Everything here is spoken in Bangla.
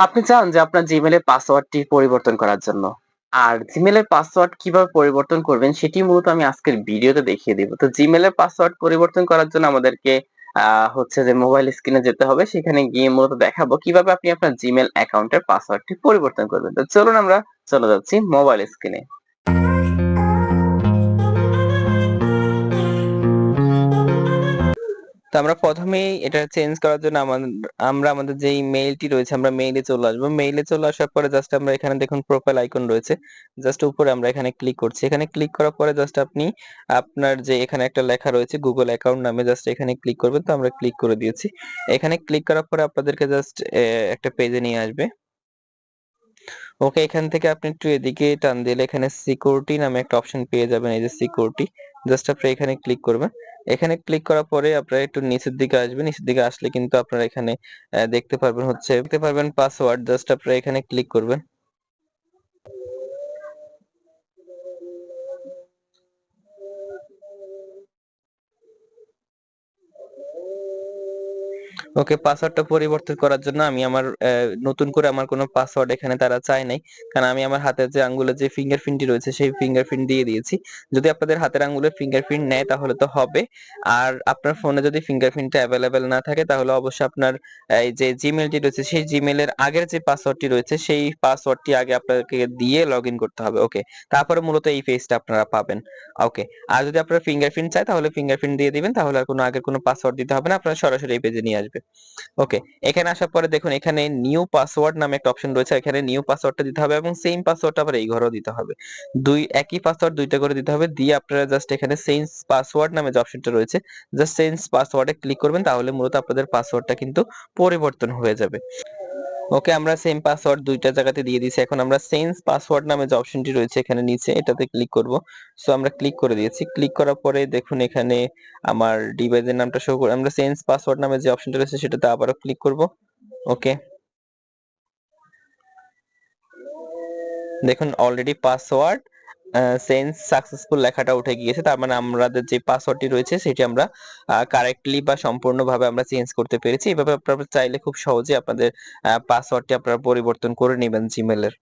আপনি চান যে আপনার জিমেইলের পাসওয়ার্ডটি পরিবর্তন করার জন্য। আর জিমেলের পাসওয়ার্ড কীভাবে পরিবর্তন করবেন সেটি মূলত আমি আজকের ভিডিওতে দেখিয়ে দিব। তো জিমেলের পাসওয়ার্ড পরিবর্তন করার জন্য আমাদেরকে হচ্ছে যে মোবাইল স্ক্রিনে যেতে হবে। সেখানে গিয়ে মূলত দেখাবো কীভাবে আপনি আপনার জিমেল অ্যাকাউন্টের পাসওয়ার্ডটি পরিবর্তন করবেন। তো চলুন আমরা চলে যাচ্ছি মোবাইল স্ক্রিনে। তো আমরা ১ম এই এটা চেঞ্জ করার জন্য আমরা আমাদের যেই মেইলটি রয়েছে আমরা মেইলে চলে আসব। মেইলে চলে আসার পরে জাস্ট আমরা এখানে দেখুন প্রোফাইল আইকন রয়েছে। জাস্ট উপরে আমরা এখানে ক্লিক করছি। এখানে ক্লিক করার পরে জাস্ট আপনি আপনার যে এখানে একটা লেখা রয়েছে গুগল অ্যাকাউন্ট নামে জাস্ট এখানে ক্লিক করবেন। তো আমরা ক্লিক করে দিয়েছি। এখানে ক্লিক করার পরে আপনাদেরকে জাস্ট একটা পেজে নিয়ে আসবে। ওকে এখান থেকে আপনি একটু এদিকে টান দিলে এখানে সিকিউরিটি নামে একটা অপশন পেয়ে যাবেন এই যে সিকিউরিটি। জাস্ট আপনি এখানে ক্লিক করবেন। এখানে ক্লিক করার পরে আপনারা একটু নিচের দিকে আসবেন। নিচের দিকে আসলে কিন্তু আপনারা এখানে দেখতে পারবেন হচ্ছে, দেখতে পারবেন পাসওয়ার্ড জাস্ট আপনারা এখানে ক্লিক করবেন। ওকে পাসওয়ার্ডটা পরিবর্তন করার জন্য আমি আমার নতুন করে আমার কোনো পাসওয়ার্ড এখানে তারা চায় নাই। কারণ আমি আমার হাতের যে আঙ্গুলের যে ফিঙ্গারপ্রিন্টটি রয়েছে, সেই ফিঙ্গারপ্রিন্ট দিয়ে দিয়েছি। যদি আপনাদের হাতের আঙ্গুলের ফিঙ্গারপ্রিন্ট নেয়, তাহলে তো হবে। আর আপনার ফোনে যদি ফিঙ্গারপ্রিন্টটা এভেইলেবল না থাকে, তাহলে অবশ্যই আপনার এই যে জিমেইলটি রয়েছে, সেই জিমেইলের আগের যে পাসওয়ার্ডটি রয়েছে, সেই পাসওয়ার্ডটি আগে আপনাকে দিয়ে লগইন করতে হবে। ওকে। তারপরে মূলত এই পেজটা আপনারা পাবেন। ওকে। আর যদি আপনার ফিঙ্গারপ্রিন্ট চায়, তাহলে ফিঙ্গারপ্রিন্ট দিয়ে দিবেন। তাহলে আর কোনো, আগের কোনো পাসওয়ার্ড দিতে হবে না। আপনারা সরাসরি এই পেজে নিয়ে আসবে। ওকে। এখানে আসার পরে দেখুন, এখানে নিউ পাসওয়ার্ড নামে একটা অপশন রয়েছে। এখানে নিউ পাসওয়ার্ডটা দিতে হবে এবং সেম পাসওয়ার্ডটা আবার এই ঘরেও দিতে হবে। দুই, একই পাসওয়ার্ড দুইটা করে দিতে হবে। দিয়ে আপনারা জাস্ট এখানে চেঞ্জ পাসওয়ার্ড নামে যে অপশনটা রয়েছে জাস্ট চেঞ্জ পাসওয়ার্ডে ক্লিক করবেন, তাহলে মূলত আপনাদের পাসওয়ার্ডটা কিন্তু পরিবর্তন হয়ে যাবে। ওকে, আমরা সেম পাসওয়ার্ড দুইটা জায়গাতে দিয়ে দিয়েছি। এখন আমরা চেঞ্জ পাসওয়ার্ড নামে যে অপশনটি রয়েছে এখানে নিচে, এটাতে ক্লিক করব। সো আমরা ক্লিক করে দিয়েছি। ক্লিক করার পরে দেখুন এখানে আমার ডিভাইসের নামটা শো করে, আমরা চেঞ্জ পাসওয়ার্ড নামে যে অপশনটা রয়েছে সেটাতে আবারও ক্লিক করব। ওকে। দেখুন অলরেডি পাসওয়ার্ড চেঞ্জ সাকসেসফুল লেখাটা উঠে গিয়েছে। তার মানে আমাদের যে পাসওয়ার্ডটি রয়েছে, সেটি আমরা কারেক্টলি বা সম্পূর্ণভাবে আমরা চেঞ্জ করতে পেরেছি। এভাবে আপনারা চাইলে খুব সহজেই আপনাদের পাসওয়ার্ডটি আপনারা পরিবর্তন করে নেবেন জিমেইলের।